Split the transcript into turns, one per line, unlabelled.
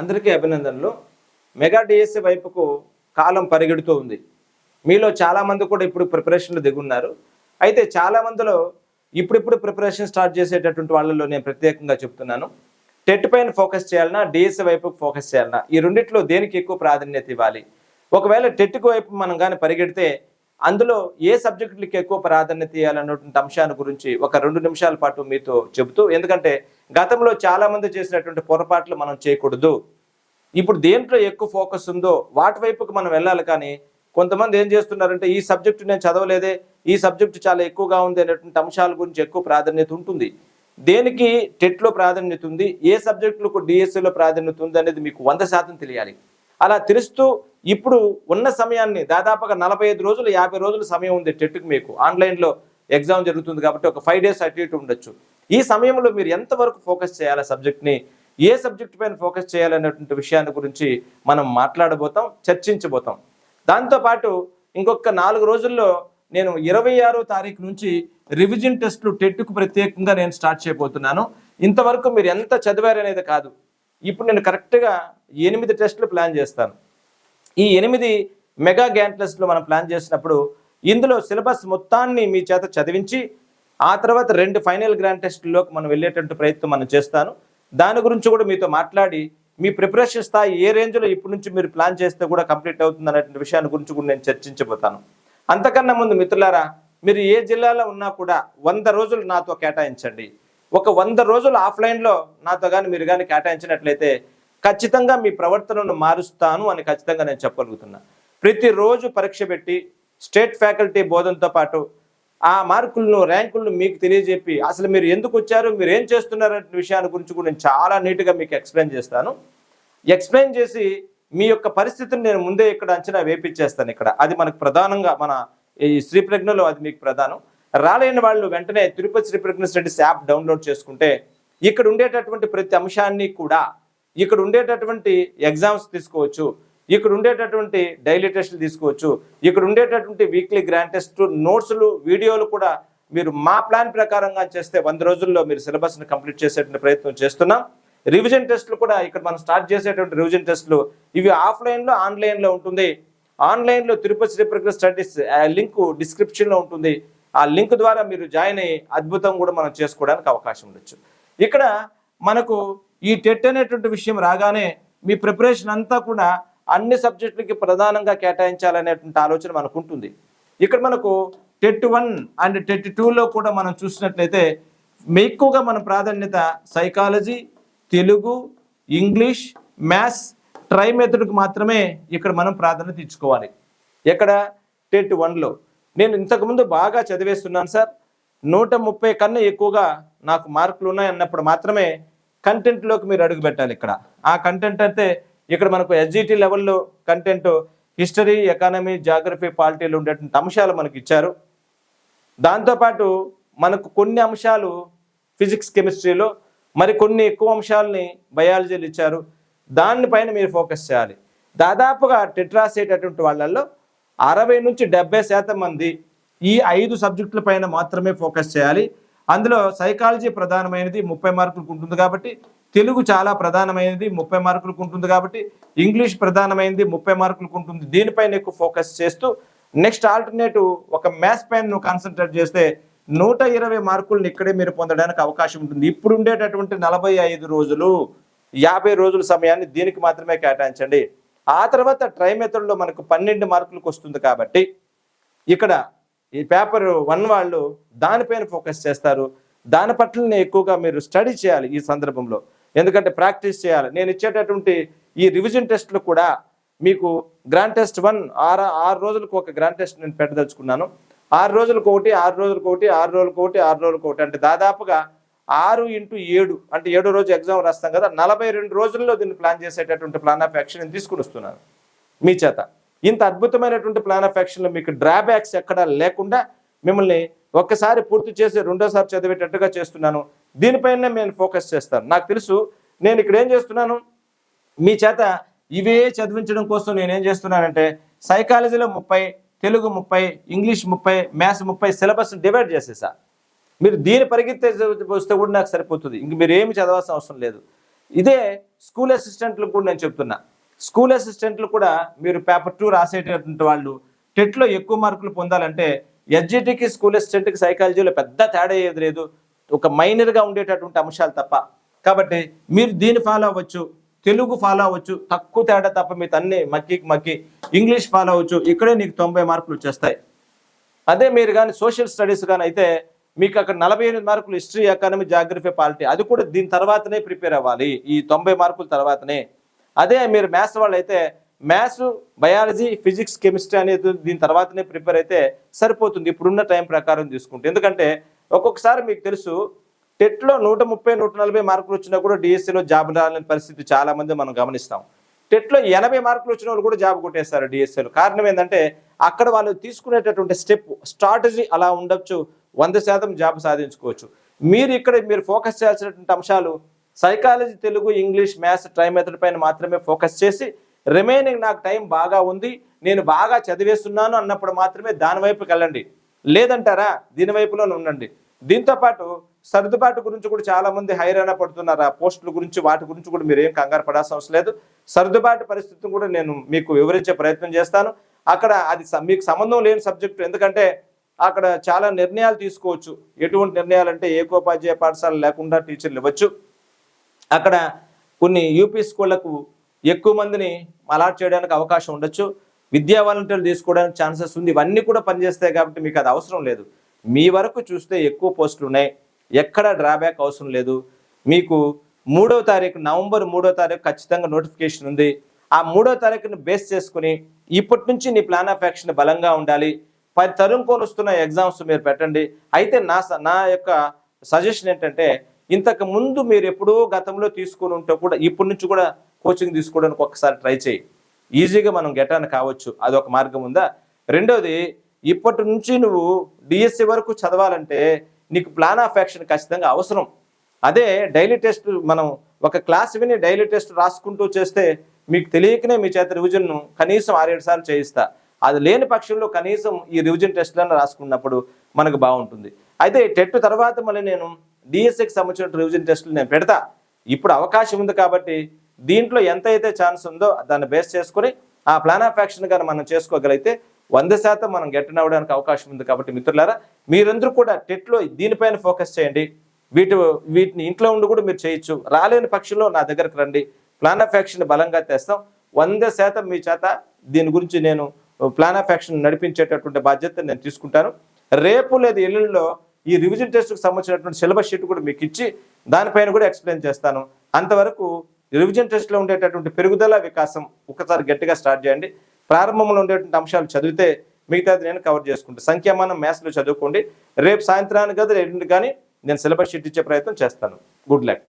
అందరికీ అభినందనలు. Mega DSC వైపుకు కాలం పరిగెడుతూ ఉంది. మీలో చాలామంది కూడా ఇప్పుడు ప్రిపరేషన్లు దిగున్నారు. అయితే చాలా మందిలో ఇప్పుడిప్పుడు ప్రిపరేషన్ స్టార్ట్ చేసేటటువంటి వాళ్ళలో నేను ప్రత్యేకంగా చెప్తున్నాను. టెట్ పైన ఫోకస్ చేయాలన్నా డిఎస్సి వైపుకు ఫోకస్ చేయాలన్నా ఈ రెండిట్లో దేనికి ఎక్కువ ప్రాధాన్యత ఇవ్వాలి? ఒకవేళ టెట్కు వైపు మనం కానీ పరిగెడితే అందులో ఏ సబ్జెక్టులకి ఎక్కువ ప్రాధాన్యత ఇవ్వాలన్నటువంటి అంశాన్ని గురించి ఒక రెండు నిమిషాల పాటు మీతో చెబుతూ ఎందుకంటే గతంలో చాలా మంది చేసినటువంటి పొరపాట్లు మనం చేయకూడదు. ఇప్పుడు దేంట్లో ఎక్కువ ఫోకస్ ఉందో వాటి వైపుకి మనం వెళ్ళాలి కానీ కొంతమంది ఏం చేస్తున్నారంటే ఈ సబ్జెక్టు నేను చదవలేదే ఈ సబ్జెక్టు చాలా ఎక్కువగా ఉంది అనేటువంటి అంశాల గురించి ఎక్కువ ప్రాధాన్యత ఉంటుంది. దేనికి టెట్లో ప్రాధాన్యత ఉంది ఏ సబ్జెక్టులకు డిఎస్సిలో ప్రాధాన్యత ఉంది అనేది మీకు వంద శాతం తెలియాలి. అలా తెలుస్తూ ఇప్పుడు ఉన్న సమయాన్ని దాదాపుగా నలభై ఐదు రోజులు యాభై రోజులు సమయం ఉంది టెట్కి మీకు. ఆన్లైన్లో ఎగ్జామ్ జరుగుతుంది కాబట్టి ఒక ఫైవ్ డేస్ అటు ఇటు ఉండొచ్చు. ఈ సమయంలో మీరు ఎంతవరకు ఫోకస్ చేయాలి సబ్జెక్ట్ని? ఏ సబ్జెక్ట్ పైన ఫోకస్ చేయాలనేటువంటి విషయాన్ని గురించి మనం మాట్లాడబోతాం చర్చించబోతాం. దాంతోపాటు ఇంకొక నాలుగు రోజుల్లో నేను ఇరవై ఆరో తారీఖు నుంచి రివిజన్ టెస్టులు టెట్కు ప్రత్యేకంగా నేను స్టార్ట్ చేయబోతున్నాను. ఇంతవరకు మీరు ఎంత చదివారనేది కాదు. ఇప్పుడు నేను కరెక్ట్గా ఎనిమిది టెస్టులు ప్లాన్ చేస్తాను. ఈ ఎనిమిది మెగా గ్యాంట్లెస్లో మనం ప్లాన్ చేసినప్పుడు ఇందులో సిలబస్ మొత్తాన్ని మీ చేత చదివించి ఆ తర్వాత రెండు ఫైనల్ గ్రాండ్ టెస్టుల్లోకి మనం వెళ్ళేటట్టు ప్రయత్నం మనం చేస్తాను. దాని గురించి కూడా మీతో మాట్లాడి మీ ప్రిపరేషన్ స్థాయి ఏ రేంజ్లో ఇప్పటి నుంచి మీరు ప్లాన్ చేస్తే కూడా కంప్లీట్ అవుతుంది అనేటువంటి విషయాన్ని గురించి కూడా నేను చర్చించబోతాను. అంతకన్నా ముందు మిత్రులారా మీరు ఏ జిల్లాలో ఉన్నా కూడా వంద రోజులు నాతో కేటాయించండి. ఒక వంద రోజులు ఆఫ్లైన్లో నాతో కానీ మీరు కానీ కేటాయించినట్లయితే ఖచ్చితంగా మీ ప్రవర్తనను మారుస్తాను అని ఖచ్చితంగా నేను చెప్పగలుగుతున్నా. ప్రతిరోజు పరీక్ష పెట్టి స్టేట్ ఫ్యాకల్టీ బోధనతో పాటు ఆ మార్కులను ర్యాంకులను మీకు తెలియజెప్పి అసలు మీరు ఎందుకు వచ్చారు మీరు ఏం చేస్తున్నారు అనే విషయాన్ని గురించి కూడా నేను చాలా నీట్గా మీకు ఎక్స్ప్లెయిన్ చేస్తాను. ఎక్స్ప్లెయిన్ చేసి మీ యొక్క పరిస్థితిని నేను ముందే ఇక్కడ అంచనా వేపించేస్తాను ఇక్కడ. అది మనకు ప్రధానంగా మన ఈ శ్రీ ప్రజ్ఞలో అది మీకు ప్రధానం. రాలేని వాళ్ళు వెంటనే Tirupati Sri Pragna studies app download చేసుకుంటే ఇక్కడ ఉండేటటువంటి ప్రతి అంశాన్ని కూడా ఇక్కడ ఉండేటటువంటి ఎగ్జామ్స్ తీసుకోవచ్చు ఇక్కడ ఉండేటటువంటి డైలీ టెస్టులు తీసుకోవచ్చు ఇక్కడ ఉండేటటువంటి వీక్లీ గ్రాండ్ టెస్ట్ నోట్స్లు వీడియోలు కూడా మీరు మా ప్లాన్ ప్రకారంగా చేస్తే వంద రోజుల్లో మీరు సిలబస్ని కంప్లీట్ చేసేటువంటి ప్రయత్నం చేస్తున్నాం. రివిజన్ టెస్ట్లు కూడా ఇక్కడ మనం స్టార్ట్ చేసేటువంటి రివిజన్ టెస్టులు ఇవి ఆఫ్లైన్లో ఆన్లైన్లో ఉంటుంది. ఆన్లైన్లో తిరుపతి శ్రీ స్టడీస్ లింక్ డిస్క్రిప్షన్లో ఉంటుంది. ఆ లింక్ ద్వారా మీరు జాయిన్ అయ్యి అద్భుతం కూడా మనం చేసుకోవడానికి అవకాశం ఉండొచ్చు. ఇక్కడ మనకు ఈ టెట్ అనేటువంటి విషయం రాగానే మీ ప్రిపరేషన్ అంతా కూడా అన్ని సబ్జెక్టులకి ప్రధానంగా కేటాయించాలనేటువంటి ఆలోచన మనకు ఉంటుంది. ఇక్కడ మనకు టెట్ వన్ అండ్ టెట్ టూలో కూడా మనం చూసినట్లయితే ఎక్కువగా మన ప్రాధాన్యత psychology Telugu English maths tri మెథడ్కి మాత్రమే ఇక్కడ మనం ప్రాధాన్యత ఇచ్చుకోవాలి. ఎక్కడ? టెట్ వన్లో నేను ఇంతకుముందు బాగా చదివేస్తున్నాను సార్. నూట ముప్పై కన్నా ఎక్కువగా నాకు మార్కులు ఉన్నాయి అన్నప్పుడు మాత్రమే కంటెంట్లోకి మీరు అడుగు పెట్టాలి ఇక్కడ. ఆ కంటెంట్ అంటే ఇక్కడ మనకు ఎస్జిటి లెవెల్లో కంటెంట్ హిస్టరీ ఎకానమీ జాగ్రఫీ పాలిటీలు ఉండేటువంటి అంశాలు మనకి ఇచ్చారు. దాంతోపాటు మనకు కొన్ని అంశాలు ఫిజిక్స్ కెమిస్ట్రీలో మరి కొన్ని ఎక్కువ అంశాలని బయాలజీలు ఇచ్చారు. దానిపైన మీరు ఫోకస్ చేయాలి. దాదాపుగా టెట్ రాసేటటువంటి వాళ్ళల్లో అరవై నుంచి డెబ్బై శాతం మంది ఈ ఐదు సబ్జెక్టుల పైన మాత్రమే ఫోకస్ చేయాలి. అందులో సైకాలజీ ప్రధానమైనది ముప్పై మార్కులకు ఉంటుంది కాబట్టి తెలుగు చాలా ప్రధానమైనది ముప్పై మార్కులకు ఉంటుంది కాబట్టి ఇంగ్లీష్ ప్రధానమైనది ముప్పై మార్కులకు ఉంటుంది. దీనిపైన ఎక్కువ ఫోకస్ చేస్తూ నెక్స్ట్ ఆల్టర్నేటివ్ ఒక మ్యాథ్స్ పైన కాన్సన్ట్రేట్ చేస్తే నూట ఇరవై మార్కులను ఇక్కడే మీరు పొందడానికి అవకాశం ఉంటుంది. ఇప్పుడు ఉండేటటువంటి నలభై ఐదు రోజులు యాభై రోజుల సమయాన్ని దీనికి మాత్రమే కేటాయించండి. ఆ తర్వాత ట్రై మెథడ్లో మనకు పన్నెండు మార్కులకు వస్తుంది కాబట్టి ఇక్కడ ఈ పేపర్ వన్ వాళ్ళు దానిపైన ఫోకస్ చేస్తారు. దాని పట్లనే ఎక్కువగా మీరు స్టడీ చేయాలి ఈ సందర్భంలో. ఎందుకంటే ప్రాక్టీస్ చేయాలి. నేను ఇచ్చేటటువంటి ఈ రివిజన్ టెస్ట్లు కూడా మీకు గ్రాండ్ టెస్ట్ వన్ ఆరు ఆరు రోజులకు ఒక గ్రాండ్ టెస్ట్ నేను పెట్టదలుచుకున్నాను. ఆరు రోజులకు ఒకటి ఆరు రోజులకు ఒకటి ఆరు రోజులకు ఒకటి ఆరు రోజులకు ఒకటి. అంటే దాదాపుగా ఆరు ఇంటూ ఏడు అంటే ఏడో రోజు ఎగ్జామ్ రాస్తాం కదా నలభై రెండు రోజుల్లో దీన్ని ప్లాన్ చేసేటటువంటి ప్లాన్ ఆఫ్ యాక్షన్ నేను తీసుకుని వస్తున్నాను. మీ చేత. ఇంత అద్భుతమైనటువంటి ప్లాన్ ఆఫ్ యాక్షన్లో మీకు డ్రాబ్యాక్స్ ఎక్కడా లేకుండా మిమ్మల్ని ఒక్కసారి పూర్తి చేసి రెండోసారి చదివేటట్టుగా చేస్తున్నాను. దీనిపైన నేను ఫోకస్ చేస్తాను. నాకు తెలుసు నేను ఇక్కడ ఏం చేస్తున్నాను? మీ చేత ఇవే చదివించడం కోసం నేను ఏం చేస్తున్నానంటే సైకాలజీలో ముప్పై తెలుగు ముప్పై ఇంగ్లీష్ ముప్పై మ్యాథ్స్ ముప్పై సిలబస్ డివైడ్ చేసేసా. మీరు దీని పరిగెత్తే వస్తే కూడా నాకు సరిపోతుంది. ఇంక మీరు ఏమి చదవాల్సిన అవసరం లేదు. ఇదే స్కూల్ అసిస్టెంట్లు కూడా నేను చెప్తున్నా. స్కూల్ అసిస్టెంట్లు కూడా మీరు పేపర్ టూ రాసేటటువంటి వాళ్ళు టెట్లో ఎక్కువ మార్కులు పొందాలంటే ఎస్జిటికి స్కూల్ అసిస్టెంట్కి సైకాలజీలో పెద్ద తేడా ఏది లేదు. ఒక మైనర్గా ఉండేటటువంటి అంశాలు తప్ప. కాబట్టి మీరు దీన్ని ఫాలో అవ్వచ్చు తెలుగు ఫాలో అవ్వచ్చు తక్కువ తేడా తప్ప మీకు అన్ని మక్కి మక్కి ఇంగ్లీష్ ఫాలో అవ్వచ్చు. ఇక్కడే నీకు తొంభై మార్కులు వచ్చేస్తాయి. అదే మీరు కానీ సోషల్ స్టడీస్ కానీ అయితే మీకు అక్కడ నలభై ఎనిమిది మార్కులు హిస్టరీ ఎకానమీ జాగ్రఫీ పాలిటీ అది కూడా దీని తర్వాతనే ప్రిపేర్ అవ్వాలి. ఈ తొంభై మార్కుల తర్వాతనే. అదే మీరు మ్యాథ్స్ వాళ్ళు అయితే మ్యాథ్స్ బయాలజీ ఫిజిక్స్ కెమిస్ట్రీ అనేది దీని తర్వాతనే ప్రిపేర్ అయితే సరిపోతుంది. ఇప్పుడున్న టైం ప్రకారం తీసుకుంటే. ఎందుకంటే ఒక్కొక్కసారి మీకు తెలుసు టెట్లో నూట ముప్పై నూట నలభై మార్కులు వచ్చినా కూడా డిఎస్సిలో జాబ్ రాలని పరిస్థితి చాలామంది మనం గమనిస్తాం. టెట్లో ఎనభై మార్కులు వచ్చిన వాళ్ళు కూడా జాబ్ కొట్టేస్తారు డిఎస్సీలో కారణం ఏంటంటే అక్కడ వాళ్ళు తీసుకునేటటువంటి స్టెప్ స్ట్రాటజీ అలా ఉండొచ్చు వంద శాతం జాబ్ సాధించుకోవచ్చు. మీరు ఇక్కడ మీరు ఫోకస్ చేయాల్సినటువంటి అంశాలు psychology Telugu English maths tri method పైన మాత్రమే ఫోకస్ చేసి రిమైనింగ్ నాకు టైం బాగా ఉంది నేను బాగా చదివేస్తున్నాను అన్నప్పుడు మాత్రమే దాని వైపుకి వెళ్ళండి. లేదంటారా? దీని వైపులోనే ఉండండి. దీంతో పాటు సర్దుబాటు గురించి కూడా చాలామంది హైరాణ పడుతున్నారు. ఆ పోస్టుల గురించి వాటి గురించి కూడా మీరు ఏం కంగారు పడాల్సిన అవసరం లేదు. సర్దుబాటు పరిస్థితిని కూడా నేను మీకు వివరించే ప్రయత్నం చేస్తాను. అక్కడ అది స- మీకు సంబంధం లేని సబ్జెక్టు. ఎందుకంటే అక్కడ చాలా నిర్ణయాలు తీసుకోవచ్చు. ఎటువంటి నిర్ణయాలు అంటే ఏకోపాధ్యాయ పాఠశాల లేకుండా టీచర్లు ఇవ్వచ్చు. అక్కడ కొన్ని యూపీ స్కూళ్ళకు ఎక్కువ మందిని అలాట్ చేయడానికి అవకాశం ఉండొచ్చు. విద్యా వాలంటీర్లు తీసుకోవడానికి ఛాన్సెస్ ఉంది. ఇవన్నీ కూడా పనిచేస్తాయి కాబట్టి మీకు అది అవసరం లేదు. మీ వరకు చూస్తే ఎక్కువ పోస్టులు ఉన్నాయి. ఎక్కడ డ్రాబ్యాక్ అవసరం లేదు. మీకు మూడవ తారీఖు నవంబర్ మూడో తారీఖు ఖచ్చితంగా నోటిఫికేషన్ ఉంది. ఆ మూడో తారీఖుని బేస్ చేసుకుని ఇప్పటి నుంచి నీ ప్లాన్ ఆఫ్ యాక్షన్ బలంగా ఉండాలి. పది తరుణ్ వస్తున్న ఎగ్జామ్స్ మీరు పెట్టండి. అయితే నా స- నా యొక్క సజెషన్ ఏంటంటే ఇంతకు ముందు మీరు ఎప్పుడో గతంలో తీసుకుని ఉంటే కూడా ఇప్పటి నుంచి కూడా కోచింగ్ తీసుకోవడానికి ఒకసారి ట్రై చేయి. ఈజీగా మనం గెటాన్ కావచ్చు. అదొక మార్గం ఉందా? రెండోది ఇప్పటి నుంచి నువ్వు డిఎస్సి వరకు చదవాలంటే నీకు ప్లాన్ ఆఫ్ యాక్షన్ ఖచ్చితంగా అవసరం. అదే డైలీ టెస్ట్ మనం ఒక క్లాస్ విని డైలీ టెస్ట్ రాసుకుంటూ చేస్తే మీకు తెలియకనే మీ చేత రివిజన్ను కనీసం ఆరేడు సార్లు చేయిస్తా. అది లేని పక్షంలో కనీసం ఈ రివిజన్ టెస్ట్లను రాసుకున్నప్పుడు మనకు బాగుంటుంది. అయితే టెట్ తర్వాత మళ్ళీ నేను డిఎస్సికి సంబంధించిన రివిజన్ టెస్టులు నేను పెడతా. ఇప్పుడు అవకాశం ఉంది కాబట్టి దీంట్లో ఎంత అయితే ఛాన్స్ ఉందో దాన్ని బేస్ చేసుకొని ఆ ప్లాన్ ఆఫ్ యాక్షన్ కానీ మనం చేసుకోగలిగితే వంద శాతం మనం గెట్టన్ అవ్వడానికి అవకాశం ఉంది కాబట్టి మిత్రులారా మీరందరూ కూడా టెట్లో దీనిపైన ఫోకస్ చేయండి. వీటి వీటిని ఇంట్లో ఉండి కూడా మీరు చేయొచ్చు. రాలేని పక్షంలో నా దగ్గరకు రండి. ప్లాన్ ఆఫ్ యాక్షన్ బలంగా తెస్తాం. వంద శాతం మీ చేత దీని గురించి నేను ప్లాన్ ఆఫ్ యాక్షన్ నడిపించేటటువంటి బాధ్యత నేను తీసుకుంటాను. రేపు లేదా ఎల్లుండిలో ఈ రివిజన్ టెస్ట్కి సంబంధించినటువంటి సిలబస్ షీట్ కూడా మీకు ఇచ్చి దానిపైన కూడా ఎక్స్ప్లెయిన్ చేస్తాను. అంతవరకు రివిజన్ టెస్ట్లో ఉండేటటువంటి పెరుగుదల వికాసం ఒకసారి గట్టిగా స్టార్ట్ చేయండి. ప్రారంభంలో ఉండేటువంటి అంశాలు చదివితే మిగతాది నేను కవర్ చేసుకుంటాను సంఖ్యామానం మ్యాథ్స్లో చదువుకోండి. రేపు సాయంత్రానికి కదా ఎల్లుండి కానీ నేను సిలబస్ షీట్ ఇచ్చే ప్రయత్నం చేస్తాను. Good luck